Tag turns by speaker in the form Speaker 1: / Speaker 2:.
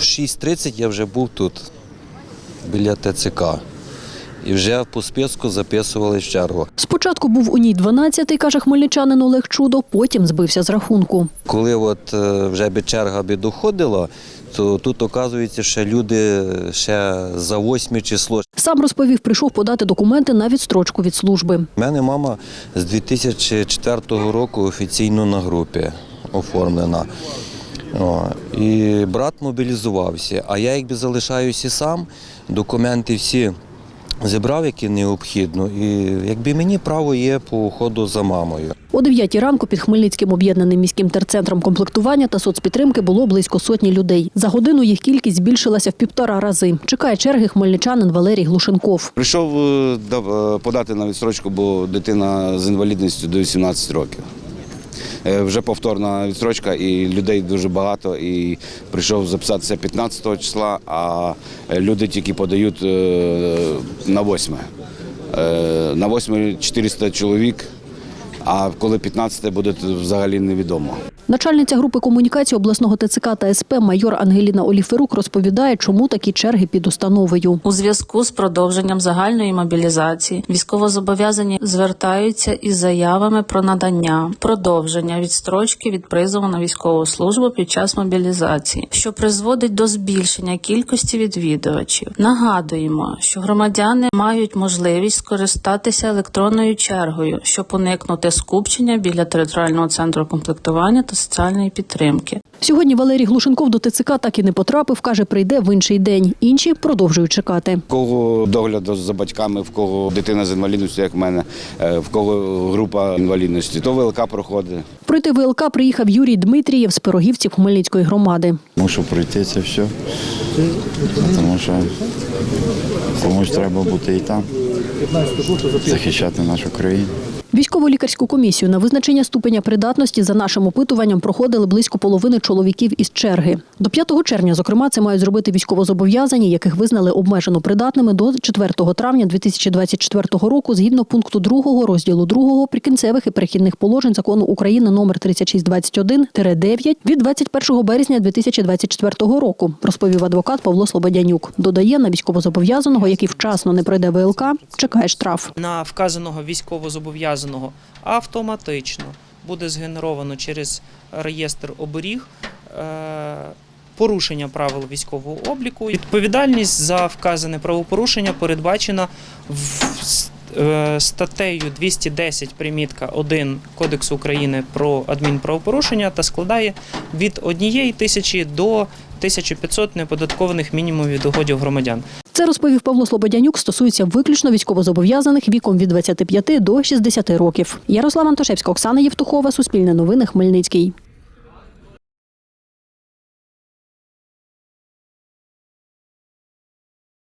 Speaker 1: в 6.30 я вже був тут, біля ТЦК. І вже по списку записували в чергу.
Speaker 2: Спочатку був у ній 12-й, каже хмельничанин Олег Чудо, потім збився з рахунку.
Speaker 1: Коли от е, вже би черга би доходила, то тут оказується, що люди ще за 8 число.
Speaker 2: Сам розповів, прийшов подати документи на відстрочку від служби.
Speaker 1: У мене мама з 2004 року офіційно на групі оформлена. О, і брат мобілізувався, а я якби залишаюся сам, документи всі зібрав, які необхідно, і якби мені право є по уходу за мамою.
Speaker 2: О 9 ранку під Хмельницьким об'єднаним міським терцентром комплектування та соцпідтримки було близько сотні людей. За годину їх кількість збільшилася в півтора рази. Чекає черги хмельничанин Валерій Глушенков.
Speaker 3: Прийшов е, е, подати на відстрочку, бо дитина з інвалідністю до 18 років. Е, Вже повторна відстрочка, і людей дуже багато. І прийшов записатися 15 числа, а люди тільки подають е, на 8. Е, На 8 400 чоловік, а коли 15 буде, взагалі невідомо.
Speaker 2: Начальниця групи комунікації обласного ТЦК та СП майор Ангеліна Оліферук розповідає, чому такі черги під установою.
Speaker 4: У зв'язку з продовженням загальної мобілізації військовозобов'язані звертаються із заявами про надання продовження відстрочки від призову на військову службу під час мобілізації, що призводить до збільшення кількості відвідувачів. Нагадуємо, що громадяни мають можливість скористатися електронною чергою, щоб уникнути скупчення біля територіального центру комплектування та соціальної підтримки.
Speaker 2: Сьогодні Валерій Глушенков до ТЦК так і не потрапив. каже, прийде в інший день. Інші продовжують чекати.
Speaker 3: В кого догляду за батьками, в кого дитина з інвалідністю, як в мене, е, в кого група інвалідності, то ВЛК проходить.
Speaker 2: Пройти ВЛК приїхав Юрій Дмитрієв з пирогівців Хмельницької громади.
Speaker 5: Мушу пройти це все, тому що комусь треба бути і там, захищати нашу країну.
Speaker 2: Військово-лікарську комісію на визначення ступеня придатності за нашим опитуванням проходили близько половини чоловіків із черги. До 5 червня, зокрема, це мають зробити військовозобов'язані, яких визнали обмежено придатними до 4 травня 2024 року згідно пункту 2 розділу 2 прикінцевих і перехідних положень закону України номер 3621-9 від 21 березня 2024 року, розповів адвокат Павло Слободянюк. Додає, на військовозобов'язаного, який вчасно не пройде ВЛК, чекає штраф.
Speaker 6: на вказаного військовозобов'язаного автоматично буде згенеровано через реєстр оберіг е, порушення правил військового обліку. Відповідальність за вказане правопорушення передбачена в статтею 210 примітка 1 Кодексу України про адмінправопорушення та складає від 1 тисячі до 1500 неподаткованих мінімумів доходів громадян.
Speaker 2: Це розповів Павло Слободянюк. Стосується виключно військовозобов'язаних віком від 25 до 60 років. Ярослава Антошевська, Оксана Євтухова, Суспільне новини, Хмельницький.